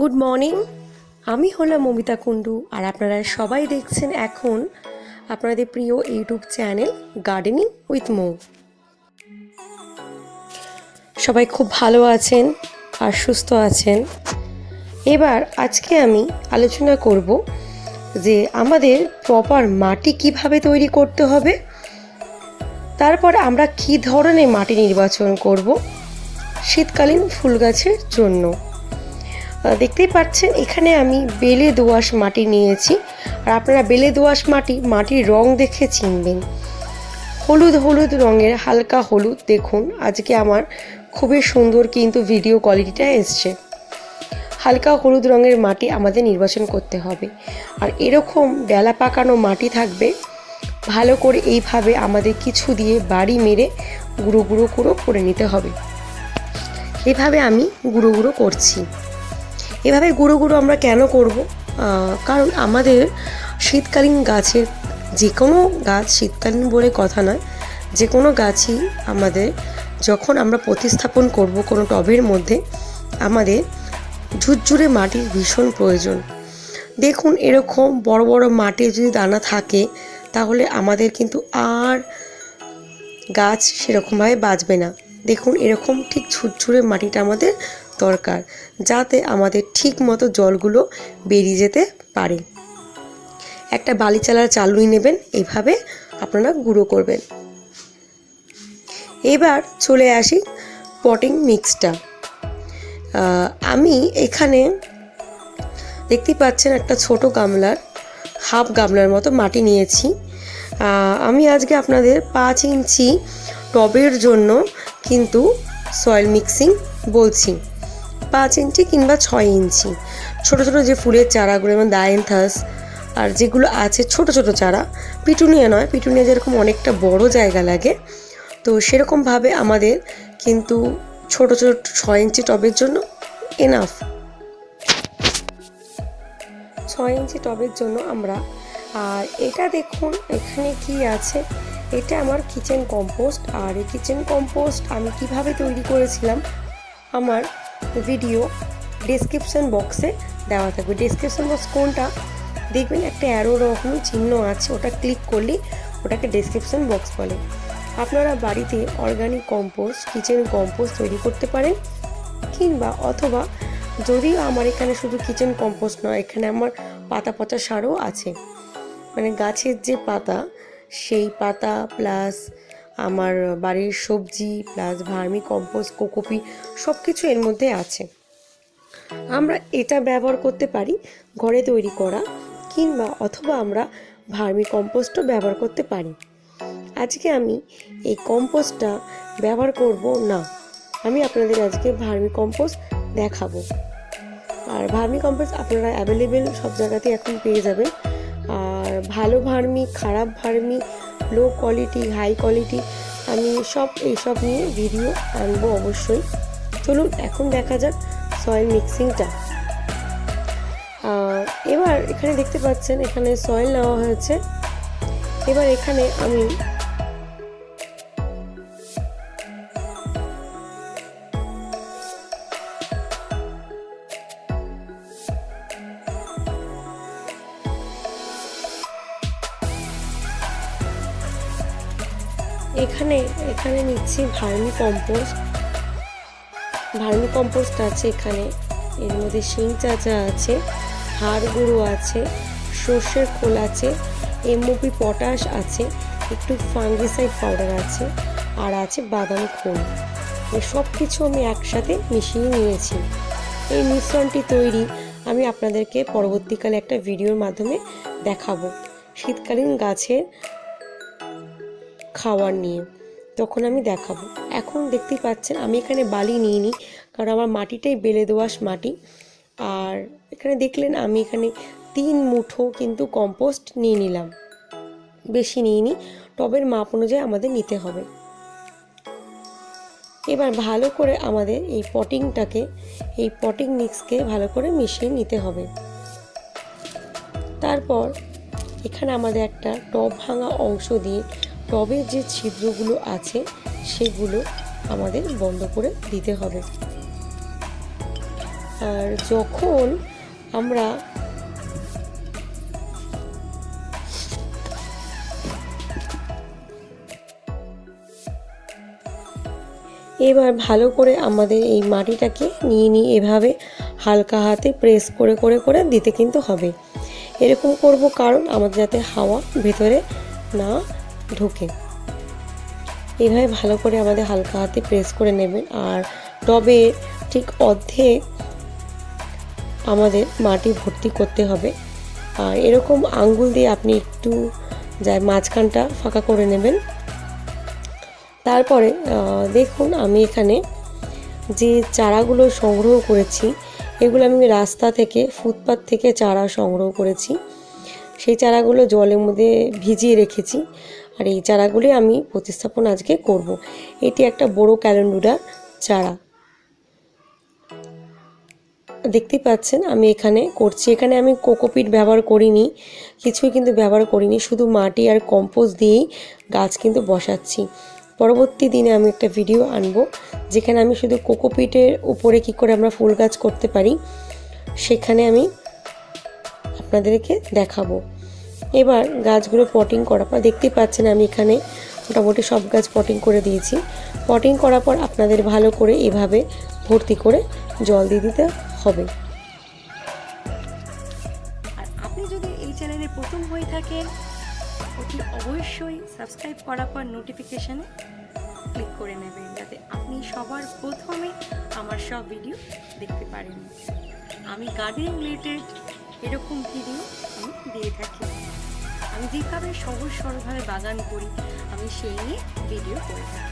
Good morning আমি হলাম মমিতা কুণ্ডু আর আপনারা সবাই দেখছেন এখন আপনাদের প্রিয় ইউটিউব চ্যানেল গার্ডেনিং উইথ মো সবাই খুব ভালো আছেন আর সুস্থ আছেন। এবার আজকে আমি আলোচনা করব যে আমাদের প্রপার মাটি কীভাবে তৈরি করতে হবে, তারপর আমরা কি ধরনের মাটি নির্বাচন করব শীতকালীন ফুল গাছের জন্য। দেখতেই পাচ্ছেন, এখানে আমি বেলে দোআঁশ মাটি নিয়েছি। আর আপনারা বেলে দোআঁশ মাটি, মাটির রং দেখে চিনবেন। হলুদ হলুদ রঙের হালকা হলুদ দেখুন, আজকে আমার খুবই সুন্দর কিন্তু ভিডিও কোয়ালিটিটা এসছে। হালকা হলুদ রঙের মাটি আমাদের নির্বাচন করতে হবে। আর এরকম ডেলা পাকানো মাটি থাকবে, ভালো করে এইভাবে আমাদের কিছু দিয়ে বাড়ি মেরে গুঁড়ো গুঁড়ো গুঁড়ো করে নিতে হবে। এভাবে আমি গুঁড়ো গুঁড়ো করছি। এভাবে গুঁড়ো গুঁড়ো আমরা কেন করব? কারণ আমাদের শীতকালীন গাছের যে কোনো গাছ শীতকালীন বলে কথা নয় যে কোনো গাছই আমাদের যখন আমরা প্রতিস্থাপন করব কোনো টবের মধ্যে, আমাদের ঝুরঝুরে মাটির ভীষণ প্রয়োজন। দেখুন, এরকম বড় বড় মাটি যদি দানা থাকে, তাহলে আমাদের কিন্তু আর গাছ সেরকমভাবে বাঁচবে না। দেখুন, এরকম ঠিক ঝুরঝুরে মাটিটা আমাদের দরকার, যাতে আমাদের ঠিক মতো জলগুলো বেরিয়ে যেতে পারে। একটা বালি চালার চালুই নেবেন, এভাবে আপনারা গুঁড়ো করবেন। এবার চলে আসি পটিং মিক্সটা। আমি এখানে দেখতে পাচ্ছেন একটা ছোট গামলার, হাফ গামলার মতো মাটি নিয়েছি। আমি আজকে আপনাদের পাঁচ ইঞ্চি টবের জন্য কিন্তু সয়েল মিক্সিং বলছি। পাঁচ ইঞ্চি কিংবা ছয় ইঞ্চি। ছোট ছোট যে ফুলের চারাগুলো, যেমন ডায়েন্থাস আর যেগুলো আছে ছোট ছোট চারা, পিটুনিয়া নয়, পিটুনিয়া যেরকম অনেকটা বড় জায়গা লাগে, তো সেরকমভাবে আমাদের কিন্তু ছোট ছোট ছয় ইঞ্চি টবের জন্য এনাফ ছয় ইঞ্চি টবের জন্য আমরা, আর এটা দেখুন, এখানে কি আছে? এটা আমার কিচেন কম্পোস্ট আর এই কিচেন কম্পোস্ট আমি কীভাবে তৈরি করেছিলাম? আমার ভিডিও ডেসক্রিপশন বক্সে দেওয়া থাকবে। ডেসক্রিপশন বক্স কোনটা? দেখবেন একটা অ্যারো রকম চিহ্ন আছে, ওটা ক্লিক করলেই ওটাকে ডেসক্রিপশন বক্স বলে। আপনারা বাড়িতে অর্গানিক কম্পোস্ট কিচেন কম্পোস্ট তৈরি করতে পারেন, কিংবা অথবা যদিও আমার এখানে শুধু কিচেন কম্পোস্ট নয়, এখানে আমার পাতা পচা সারও আছে। মানে গাছের যে পাতা, সেই পাতা প্লাস আমার বাড়ির সবজি প্লাস ভার্মি কম্পোস্ট কোকোপি সব কিছু এর মধ্যে আছে। আমরা এটা ব্যবহার করতে পারি ঘরে তৈরি করা কিংবা অথবা আমরা ভার্মি কম্পোস্টও ব্যবহার করতে পারি। আজকে আমি এই কম্পোস্টটা ব্যবহার করব না। আমি আপনাদের আজকে ভার্মি কম্পোস্ট দেখাবো। আর ভার্মি কম্পোস্ট আপনারা অ্যাভেলেবেল সব জায়গাতে এখন পেয়ে যাবেন। আর ভালো ভার্মি, খারাপ vermi low quality high quality আমি সব এইসব নিয়ে ভিডিও আনব অবশ্যই। চলুন, এখন দেখা যাক সয়েল মিক্সিংটা এবার এখানে দেখতে পাচ্ছেন, এখানে সয়েল নেওয়া হয়েছে। এবার এখানে আমি এখানে এখানে নিচ্ছি ভার্মি কম্পোস্ট। ভার্মি কম্পোস্ট আছে এখানে। এর মধ্যে শিং চাচা আছে, হাড় গুঁড়ো আছে, সর্ষের খোল আছে, এমওপি পটাশ আছে, একটু ফাঙ্গিসাইড পাউডার আছে, আর আছে বাদাম খোল। সব কিছু আমি একসাথে মিশিয়ে নিয়েছি। এই মিশ্রণটি তৈরি আমি আপনাদেরকে পরবর্তীকালে একটা ভিডিওর মাধ্যমে দেখাবো। শীতকালীন গাছের খাওয়ার নিয়ে। তখন আমি দেখাবো। এখন দেখতেই পাচ্ছেন, আমি এখানে বালি নিইনি, কারণ আমার মাটিটাই বেলে দোআঁশ মাটি। আর এখানে দেখলেন, আমি এখানে তিন মুঠো কিন্তু কম্পোস্ট নিয়ে নিলাম। বেশি নিইনি, টবের মাপ অনুযায়ী আমাদের নিতে হবে। এবার ভালো করে আমাদের এই পটিংটাকে, এই পটিং মিক্সকে ভালো করে মিশিয়ে নিতে হবে। তারপর এখানে আমাদের একটা টব ভাঙা অংশ দিয়ে টবের যে ছিদ্রগুলো আছে, সেগুলো আমাদের বন্ধ করে দিতে হবে। আর যখন আমরা এবার ভালো করে আমাদের এই মাটিটাকে নিয়ে নিয়ে এভাবে হালকা হাতে প্রেস করে করে করে দিতে কিন্তু হবে। এরকম করব কারণ আমাদের যাতে হাওয়া ভেতরে না ঢোকে। এইভাবে ভালো করে আমাদের হালকা হাতে প্রেস করে নেবেন। আর টবে ঠিক অর্ধেক আমাদের মাটি ভর্তি করতে হবে। আর এরকম আঙ্গুল দিয়ে আপনি একটু যায় মাঝখানটা ফাঁকা করে নেবেন। তারপরে দেখুন আমি এখানে যে চারাগুলো সংগ্রহ করেছি, এগুলো আমি রাস্তা থেকে ফুটপাথ থেকে চারা সংগ্রহ করেছি। সেই চারাগুলো জলের মধ্যে ভিজিয়ে রেখেছি। আর এই চারাগুলি আমি প্রতিস্থাপন আজকে করব। এটি একটা বড় ক্যালেন্ডুলার চারা। দেখতেই পাচ্ছেন, আমি এখানে করছি। এখানে আমি কোকোপিট ব্যবহার করিনি, কিছুই কিন্তু ব্যবহার করিনি। শুধু মাটি আর কম্পোস্ট দিয়েই গাছ কিন্তু বসাচ্ছি। পরবর্তী দিনে আমি একটা ভিডিও আনব, যেখানে আমি শুধু কোকোপিটের উপরে কি করে আমরা ফুল গাছ করতে পারি, সেখানে আমি আপনাদেরকে দেখাবো। এবার গাছগুলো পটিং করার পর দেখতেই পাচ্ছেন আমি এখানে মোটামুটি সব গাছ পটিং করে দিয়েছি। পটিং করার পর আপনাদের ভালো করে এভাবে ভর্তি করে জল দিয়ে দিতে হবে। আর আপনি যদি এই চ্যানেলে প্রথম হয়ে থাকেন, অতি অবশ্যই সাবস্ক্রাইব করার পর নোটিফিকেশানে ক্লিক করে নেবেন, যাতে আপনি সবার প্রথমে আমার সব ভিডিও দেখতে পারেন। আমি গার্ডেনিং রিলেটেড এরকম ভিডিও আমি দিয়ে থাকি। আমি যেভাবে সহজ সরলভাবে বাগান করি আমি সেই নিয়ে ভিডিও করে থাকি।